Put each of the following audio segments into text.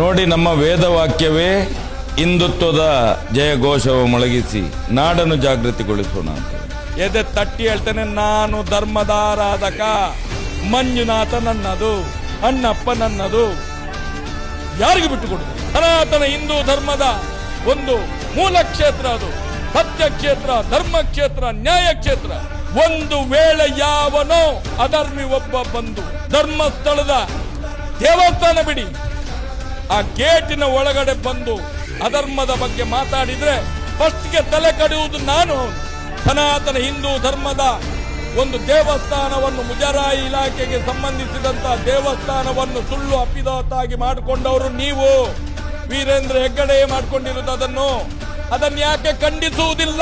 ನೋಡಿ ನಮ್ಮ ವೇದವಾಕ್ಯವೇ, ಹಿಂದುತ್ವದ ಜಯಘೋಷವು ಮೊಳಗಿಸಿ, ನಾಡನ್ನು ಜಾಗೃತಿಗೊಳಿಸೋಣ ಎದೆ ತಟ್ಟಿ ಹೇಳ್ತೇನೆ, ನಾನು ಧರ್ಮದಾರಾಧಕ ಮಂಜುನಾಥ ನನ್ನದು ಅಣ್ಣಪ್ಪ ನನ್ನದು ಯಾರಿಗೂ ಬಿಟ್ಟುಕೊಡು ಸನಾತನ ಹಿಂದೂ ಧರ್ಮದ ಒಂದು ಮೂಲ ಕ್ಷೇತ್ರ ಅದು. ಸತ್ಯ ಕ್ಷೇತ್ರ, ಧರ್ಮ ಕ್ಷೇತ್ರ, ನ್ಯಾಯ ಕ್ಷೇತ್ರ. ಒಂದು ವೇಳೆ ಯಾವನೋ ಅಧರ್ಮಿ ಒಬ್ಬ ಬಂದು ಧರ್ಮಸ್ಥಳದ ದೇವಸ್ಥಾನ ಬಿಡಿ ಆ ಗೇಟಿನ ಒಳಗಡೆ ಬಂದು ಅಧರ್ಮದ ಬಗ್ಗೆ ಮಾತಾಡಿದ್ರೆ ಫಸ್ಟ್ಗೆ ತಲೆ ಕಡಿಯುವುದು ನಾನು. ಸನಾತನ ಹಿಂದೂ ಧರ್ಮದ ಒಂದು ದೇವಸ್ಥಾನವನ್ನು ಮುಜರಾಯಿ ಇಲಾಖೆಗೆ ಸಂಬಂಧಿಸಿದಂತ ದೇವಸ್ಥಾನವನ್ನು ಸುಳ್ಳು ಅಪಿದಾತಾಗಿ ಮಾಡಿಕೊಂಡವರು ನೀವು. ವೀರೇಂದ್ರ ಹೆಗ್ಗಡೆ ಮಾಡಿಕೊಂಡಿರುವುದು ಅದನ್ನು. ಅದನ್ನು ಯಾಕೆ ಖಂಡಿಸುವುದಿಲ್ಲ?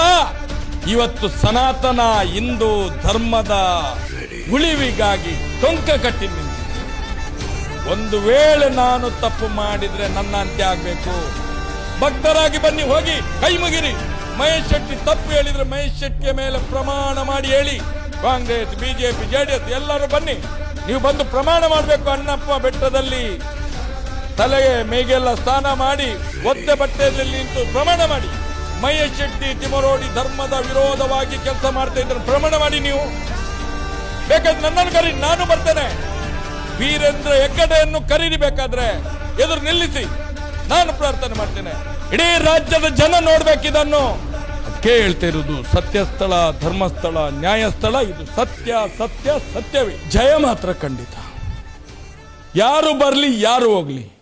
ಇವತ್ತು ಸನಾತನ ಹಿಂದೂ ಧರ್ಮದ ಉಳಿವಿಗಾಗಿ ಟೊಂಕ ಕಟ್ಟಿ ನಿಂತಿದೆ. ಒಂದು ವೇಳೆ ನಾನು ತಪ್ಪು ಮಾಡಿದ್ರೆ ನನ್ನ ಅಂತ್ಯ ಆಗ್ಬೇಕು. ಭಕ್ತರಾಗಿ ಬನ್ನಿ, ಹೋಗಿ, ಕೈ ಮುಗಿರಿ. ಮಹೇಶ್ ಶೆಟ್ಟಿ ತಪ್ಪು ಹೇಳಿದ್ರೆ ಮಹೇಶ್ ಶೆಟ್ಟಿಯ ಮೇಲೆ ಪ್ರಮಾಣ ಮಾಡಿ ಹೇಳಿ. ಕಾಂಗ್ರೆಸ್, ಬಿಜೆಪಿ, ಜೆಡಿಎಸ್ ಎಲ್ಲರೂ ಬನ್ನಿ. ನೀವು ಬಂದು ಪ್ರಮಾಣ ಮಾಡಬೇಕು ಅಣ್ಣಪ್ಪ ಬೆಟ್ಟದಲ್ಲಿ. ತಲೆಗೆ ಮೇಗೆಲ್ಲ ಸ್ನಾನ ಮಾಡಿ ಒತ್ತೆ ಬಟ್ಟೆಯಲ್ಲಿ ನಿಂತು ಪ್ರಮಾಣ ಮಾಡಿ. ಮಹೇಶ್ ಶೆಟ್ಟಿ ತಿಮರೋಡಿ ಧರ್ಮದ ವಿರೋಧವಾಗಿ ಕೆಲಸ ಮಾಡ್ತಾ ಇದ್ರೆ ಪ್ರಮಾಣ ಮಾಡಿ ನೀವು. ಬೇಕಾದ್ರೆ ನನ್ನನ್ನು ಕರಿ ನಾನು ಬರ್ತೇನೆ. ವೀರೇಂದ್ರ ಹೆಗ್ಗಡೆಯನ್ನು ಕರೀರಿಬೇಕಾದ್ರೆ ಎದುರು ನಿಲ್ಲಿಸಿ. ನಾನು ಪ್ರಾರ್ಥನೆ ಮಾಡ್ತೇನೆ. ಇಡೀ ರಾಜ್ಯದ ಜನ ನೋಡ್ಬೇಕಿದನ್ನು. ಅದಕ್ಕೆ ಹೇಳ್ತಾ ಇರುವುದು ಸತ್ಯಸ್ಥಳ, ಧರ್ಮಸ್ಥಳ, ನ್ಯಾಯಸ್ಥಳ, ಇದು ಸತ್ಯ ಸತ್ಯ, ಸತ್ಯವೇ. ಜಯ ಮಾತ್ರ ಖಂಡಿತ. ಯಾರು ಬರಲಿ, ಯಾರು ಹೋಗ್ಲಿ.